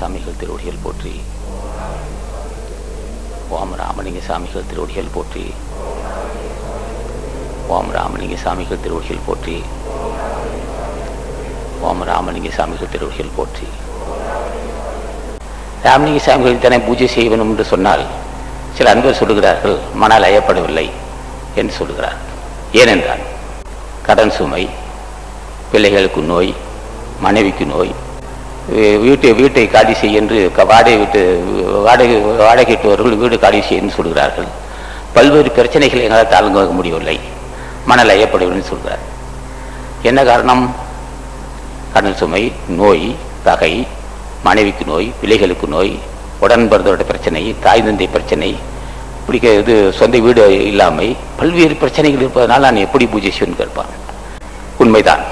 சாமிகள் திருவடிகள் போற்றி. ஓம் ராமலிங்க சாமிகள் திருவடிகள் போற்றி. ஓம் ராமலிங்க சாமிகள் திருவடிகள் போற்றி. ஓம் ராமலிங்க சாமிகள் திருவடிகள் போற்றி. ராமலிங்க சாமிகள் தன்னை பூஜை செய்ய வேண்டும் என்று சொன்னால் சில அன்பர் சொல்லுகிறார்கள் மனால் அயப்படவில்லை என்று சொல்லுகிறார். ஏனென்றால் கடன் சுமை பிள்ளைகளுக்கு நோய் மனைவிக்கு நோய் வீட்டை வீட்டை காலி செய்ய என்று வாடகை வீட்டு வாடகை வாடகையிட்டவர்கள் வீடு காலி செய்ய என்று சொல்கிறார்கள். பல்வேறு பிரச்சனைகளை எங்களால் தாழ்ந்து முடியவில்லை. மணல் ஐயப்படவில்லை சொல்கிறார். என்ன காரணம்? கடன் சுமை நோய் பகை மனைவிக்கு நோய் பிள்ளைகளுக்கு நோய் உடன்பிறந்தோட பிரச்சனை தாய் தந்தை பிரச்சனை இப்படி இது சொந்த வீடு இல்லாமை பல்வேறு பிரச்சனைகள் இருப்பதனால் நான் எப்படி பூஜை செய்வேன்னு கேட்பான்? உண்மைதான்.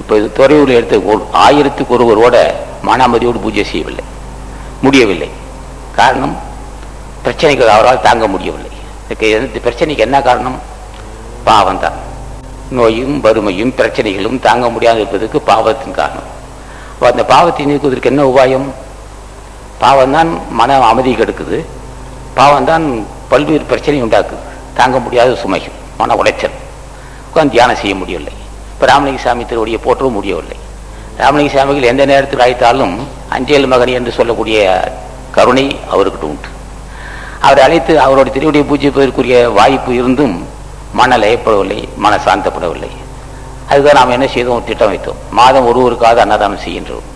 இப்போ துறையூரில் எடுத்து ஆயிரத்துக்கு ஒருவரோட மானாமதியோடு பூஜை செய்யவில்லை. முடியவில்லை. காரணம் பிரச்சனைகள் அவரால் தாங்க முடியவில்லை. இந்த பிரச்சனைக்கு என்ன காரணம்? பாவம் தான் நோயும் வறுமையும் பிரச்சனைகளும் தாங்க முடியாது இருப்பதற்கு பாவத்தின் காரணம். அப்போ அந்த பாவத்தை நீக்குவதற்கு என்ன உபாயம்? பாவம் தான் மன அமைதி கெடுக்குது. பாவம் தான் பல்வேறு பிரச்சனை உண்டாக்குது. தாங்க முடியாத சுமைகள் மன உளைச்சல். உட்கார்ந்து தியானம் செய்ய முடியவில்லை. இப்போ ராமலிங்க சாமி திருவடியை போற்றவும் முடியவில்லை. ராமலிங்க சாமிகள் எந்த நேரத்தில் அழைத்தாலும் அஞ்சேல் மகனி என்று சொல்லக்கூடிய கருணை அவர்கிட்ட உண்டு. அவரை அழைத்து அவருடைய திருவடியை பூஜிப்பதற்குரிய வாய்ப்பு இருந்தும் மன லயப்படவில்லை மன சாந்தப்படவில்லை. அதுதான் நாம் என்ன செய்தோம்? திட்டம் வைத்தோம். மாதம் ஒருவருக்காவது அன்னதானம் செய்கின்றோம்.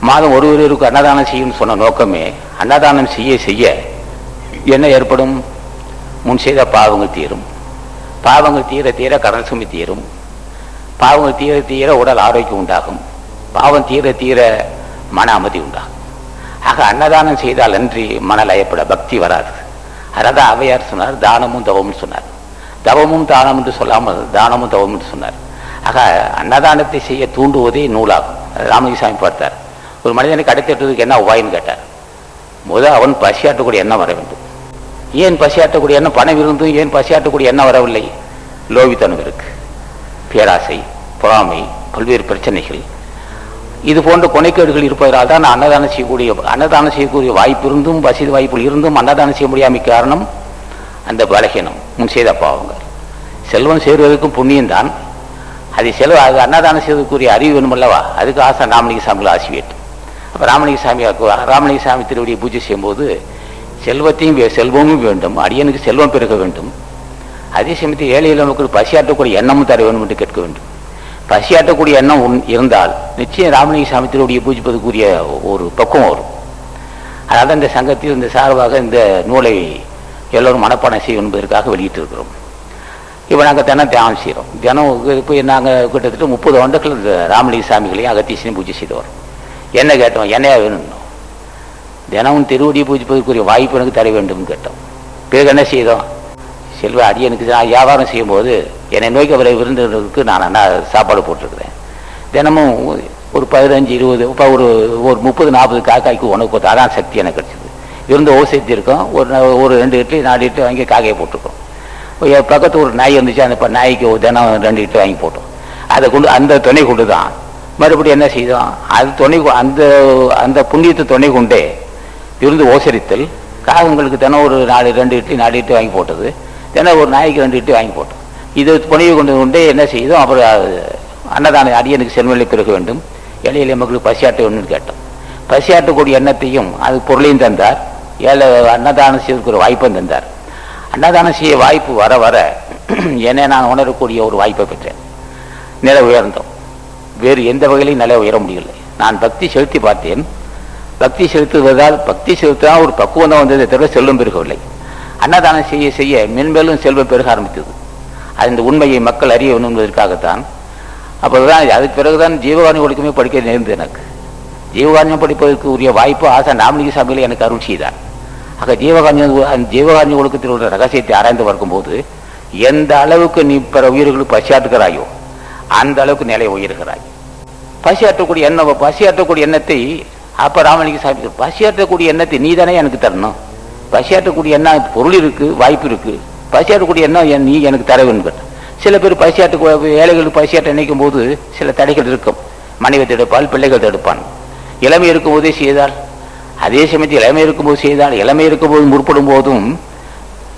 மாதம் ஒருவருக்கு அன்னதானம் செய்யும் சொன்ன நோக்கமே அன்னதானம் செய்ய செய்ய என்ன ஏற்படும்? முன் செய்த பாவங்கள் தீரும். பாவங்கள் தீர தீர கடன் சுமை தீரும். பாவங்கள் தீர தீர உடல் ஆரோக்கியம் உண்டாகும். பாவம் தீர தீர மன அமைதி உண்டாகும். ஆக அன்னதானம் செய்தால் அன்றி மனலயப்பட பக்தி வராது. அதான் அவையார் சொன்னார் தானமும் தவமும் சொன்னார். தவமும் தானம் என்று சொல்லாமல் தானமும் தவம் என்று சொன்னார். ஆக அன்னதானத்தை செய்ய தூண்டுவதே நூலாகும். ராமகிசாமி பார்த்தார். ஒரு மனிதனுக்கு அடுத்ததுக்கு என்ன உபாயம்னு கேட்டார். முதல் அவன் பசியாற்றக்கூடிய எண்ணம் வர வேண்டும். ஏன் பசியாற்றக்கூடிய எண்ணம்? பணம் இருந்தும் ஏன் பசியாற்றக்கூடிய எண்ணம் வரவில்லை? லோவித்தனம் இருக்கு பேராசை பொறாமை பல்வேறு பிரச்சனைகள். இது போன்ற கொனைக்கேடுகள் இருப்பதால் தான் அன்னதானம் செய்யக்கூடிய அன்னதானம் செய்யக்கூடிய வாய்ப்பு இருந்தும் வசதி வாய்ப்புகள் இருந்தும் அன்னதானம் செய்ய முடியாமை காரணம் அந்த பலகீனம். முன் செய்த பாவங்கள். செல்வம் சேருவதற்கும் புண்ணியம்தான் அது செலவு அது அன்னதானம் செய்வதற்குரிய அறிவு வேணுமல்லவா? அதுக்கு ஆசை ராமலிங்க சாமிகள் ஆசி வேட்டும் அப்போ ராமலிங்க சாமி ராமலிங்க சாமி திருவடியை பூஜை செய்யும்போது செல்வத்தையும் வே- செல்வமும் வேண்டும். அடியனுக்கு செல்வம் பெருக வேண்டும். அதே சமயத்தில் ஏழை மக்களுக்கு பசியாற்றக்கூடிய எண்ணமும் தர வேண்டும் என்று கேட்க வேண்டும். பசியாட்டக்கூடிய எண்ணம் இருந்தால் நிச்சயம் ராமலிங்க சாமி திருவடியை பூஜிப்பதற்குரிய ஒரு பக்குவம் வரும். அதாவது இந்த சங்கத்தில் இந்த சார்பாக இந்த நூலை எல்லோரும் மனப்பாடம் செய்யும் என்பதற்காக வெளியிட்டிருக்கிறோம். இப்போ நாங்கள் தினம் தியானம் செய்கிறோம் தினம் இப்போ நாங்கள் கிட்டத்தட்ட முப்பது ஆண்டுகள் இந்த ராமலிங்க சாமிகளையும் அகத்தீசனையும் பூஜை செய்து வரோம் என்ன கேட்டோம்? என்னையா வேணும்னு. தினமும் திருவடியை பூஜிப்பதற்குரிய வாய்ப்பு எனக்கு தர வேண்டும் கேட்டோம். பிறகு என்ன செய்தோம்? செல்வ அடியனுக்கு நான் வியாபாரம் செய்யும்போது என்னை நோய்க்கு அவரை விருந்தினருக்கு நான் என்ன சாப்பாடு போட்டிருக்கிறேன். தினமும் ஒரு பதினஞ்சு இருபது இப்போ ஒரு ஒரு முப்பது நாற்பது காக்காய்க்கு உணவு கொடுத்தா அதான் சக்தி எனக்கு கிடச்சிது. விருந்து ஓசைத்தி இருக்கோம். ஒரு ஒரு ரெண்டு இட்லி நாலு இட்லி வாங்கி காக்கையை போட்டிருக்கோம். என் பக்கத்து ஒரு நாய் வந்துச்சு அந்த இப்போ நாய்க்கு ஒரு தினம் ரெண்டு இட்லி வாங்கி போட்டோம். அதை கொண்டு அந்த துணை கொண்டு தான் மறுபடியும் என்ன செய்தோம்? அது துணை அந்த அந்த புண்ணியத்தை துணை கொண்டே விருந்து ஓசரித்தல் காகங்களுக்கு தினம் ஒரு நாலு ரெண்டு இட்லி நாலு இட்லி வாங்கி போட்டது. தினம் ஒரு நாய்க்கு ரெண்டு இட்டு வாங்கி போட்டோம். இது புனைவு கொண்டு கொண்டே என்ன செய்தோம்? அப்புறம் அன்னதான அடியனுக்கு செல்வநிலை பெருக வேண்டும். ஏழை எளிய மக்களுக்கு பசியாட்ட வேணும்னு கேட்டோம். பசியாட்டக்கூடிய எண்ணத்தையும் அது பொருளையும் தந்தார். ஏழை அன்னதானம் செய்வதற்கு ஒரு வாய்ப்பும் தந்தார். அன்னதானம் செய்ய வாய்ப்பு வர வர என்னை நான் உணரக்கூடிய ஒரு வாய்ப்பை பெற்றேன். நிலை உயர்ந்தோம். வேறு எந்த வகையிலையும் நிலை உயர முடியவில்லை. நான் பக்தி செலுத்தி பார்த்தேன். பக்தி செலுத்துவதால் பக்தி செலுத்தினால் ஒரு பக்குவம் தான் வந்ததை. தவிர செல்லும் பெருகவில்லை. அன்னதானம் செய்ய செய்ய மென்மேலும் செல்வம் பெருக ஆரம்பித்தது. அது இந்த உண்மையை மக்கள் அறிய வேண்டும் என்பதற்காகத்தான். அப்போதான் அதுக்கு பிறகுதான் ஜீவகாரணி ஒழுக்கமே படிக்க நேர்ந்தது எனக்கு. ஜீவகாரண்யம் படிப்பதற்கு உரிய வாய்ப்பு ஆசை நாமலிங்க சாமியில் எனக்கு அருள் செய்தார். ஆக ஜீவகாரண்யம் அந்த ஜீவகாரண்ய ஒழுக்கத்தில் உள்ள ரகசியத்தை ஆராய்ந்து பார்க்கும்போது எந்த அளவுக்கு நீ பிற உயிர்களுக்கு பசியாற்றுகிறாயோ அந்த அளவுக்கு நிலை உயர்கிறாய். பசியாற்றக்கூடிய எண்ணம் பசியாற்றக்கூடிய எண்ணத்தை அப்போ ராமலிங்க சாமி பசியாற்றக்கூடிய எண்ணத்தை நீ தானே எனக்கு தரணும். பசியாற்றக்கூடிய என்ன பொருள் இருக்கு வாய்ப்பு இருக்கு. பசியாற்றக்கூடிய என்ன நீ எனக்கு தர வேண்டும். கேட்டேன். சில பேர் பசியாற்ற ஏழைகளுக்கு பசியாற்ற நினைக்கும் போது சில தடைகள் இருக்கும். மனைவி தடுப்பால் பிள்ளைகள் தடுப்பான். இளமை இருக்கும் போதே செய்தால் அதே சமயத்தில் இளமை இருக்கும்போது செய்தால் இளமை இருக்கும்போது முற்படும் போதும்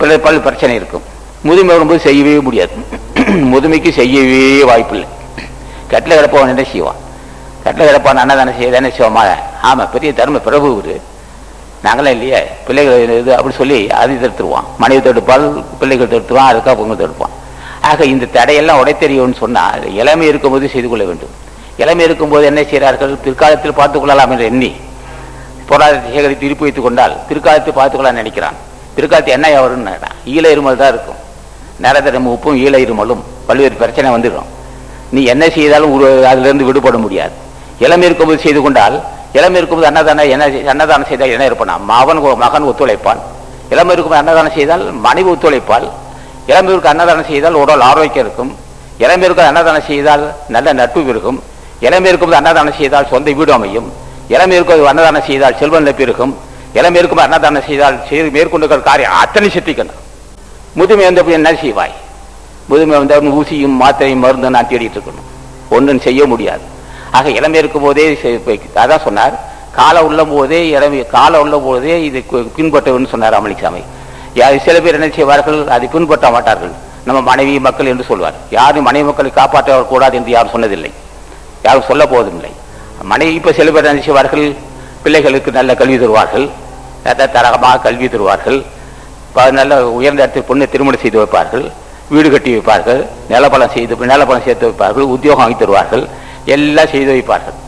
பிள்ளைப்பால் பிரச்சனை இருக்கும். முதுமை வரும்போது செய்யவே முடியாது. முதுமைக்கு செய்யவே வாய்ப்பில்லை. கட்டில் கிடப்பவன் என்ன செய்வான்? கட்டில் கிடப்பான் அன்னதானே செய்ய தானே செய்வோமா ஆமாம் பெரிய தர்ம பிரபு நாங்களாம் இல்லையே. பிள்ளைகள் இது அப்படி சொல்லி அதை தடுத்துருவான் மனைவி தடுப்பால் பிள்ளைகள் தடுத்துவான் அதுக்காக பொங்கல் தடுப்பான். ஆக இந்த தடையெல்லாம் உடைத்தெறியும்னு சொன்னால் இளமை இருக்கும்போது செய்து கொள்ள வேண்டும். இளமை இருக்கும்போது என்ன செய்கிறார்கள்? பிற்காலத்தில் பார்த்து கொள்ளலாம் என்று எண்ணி பொருளாதாரத்தை சேகரித்து இருப்பு வைத்துக் கொண்டால் பிற்காலத்தை பார்த்துக்கொள்ளலாம் நினைக்கிறான். பிற்காலத்து என்ன வரும்னு நினைக்கிறான் ஈழ இருமல் தான் இருக்கும். நிரந்தரம் உப்பும் ஈழ இருமலும் பல்வேறு பிரச்சனை வந்துடும். நீ என்ன செய்தாலும் ஒரு அதிலிருந்து விடுபட முடியாது. இளமை இருக்கும்போது செய்து கொண்டால் இளமை இருக்கும்போது அன்னதானம் என்ன அன்னதானம் செய்தால் என்ன இருப்பான்? மகன் மகன் ஒத்துழைப்பான். இளமை இருக்கும்போது அன்னதானம் செய்தால் மனைவி ஒத்துழைப்பால் இளமைக்கு அன்னதானம் செய்தால் உடல் ஆரோக்கியம் இருக்கும். இளமையிற்கு அன்னதானம் செய்தால் நல்ல நட்பு இருக்கும். இளமை இருக்கும்போது அன்னதானம் செய்தால் சொந்த வீடு அமையும். இளமை இருக்கும் அன்னதானம் செய்தால் செல்வம் பெருகும் இளமை இருக்கும் அன்னதானம் செய்தால் செய்து மேற்கொண்டு காரியம் அத்தனை சித்திக்கணும். முதுமை வந்தபடி என்ன செய்வாய்? முதுமை வந்த ஊசியும் மாத்திரையும் மருந்து நான் தேடிட்டு இருக்கணும். ஒன்றும் செய்ய முடியாது. ஆக இளமை இருக்கும் போதே அதான் சொன்னார். காலை உள்ள போதே இளமை காலை உள்ள போதே இது கு- சொன்னார் அமளிசாமி யா- சில பேர் என்ன செய்வார்கள்? அதை பின்பற்ற மாட்டார்கள். நம்ம மனைவி மக்கள் என்று சொல்வார். யாரும் மனைவி மக்களை காப்பாற்ற கூடாது என்று யாரும் சொன்னதில்லை. யாரும் சொல்ல போவதில்லை. மனைவி இப்ப சில பேர் என்ன செய்வார்கள்? பிள்ளைகளுக்கு நல்ல கல்வி தருவார்கள். நல்ல தரகமாக கல்வி தருவார்கள். நல்ல உயர்ந்த இடத்தில் பொண்ணை திருமணம் செய்து வைப்பார்கள். வீடு கட்டி வைப்பார்கள். நிலப்பலம் செய்து நிலப்பலம் சேர்த்து வைப்பார்கள். உத்தியோகம் வாங்கி தருவார்கள். எல்லாம் செய்து வைப்பார்கள்.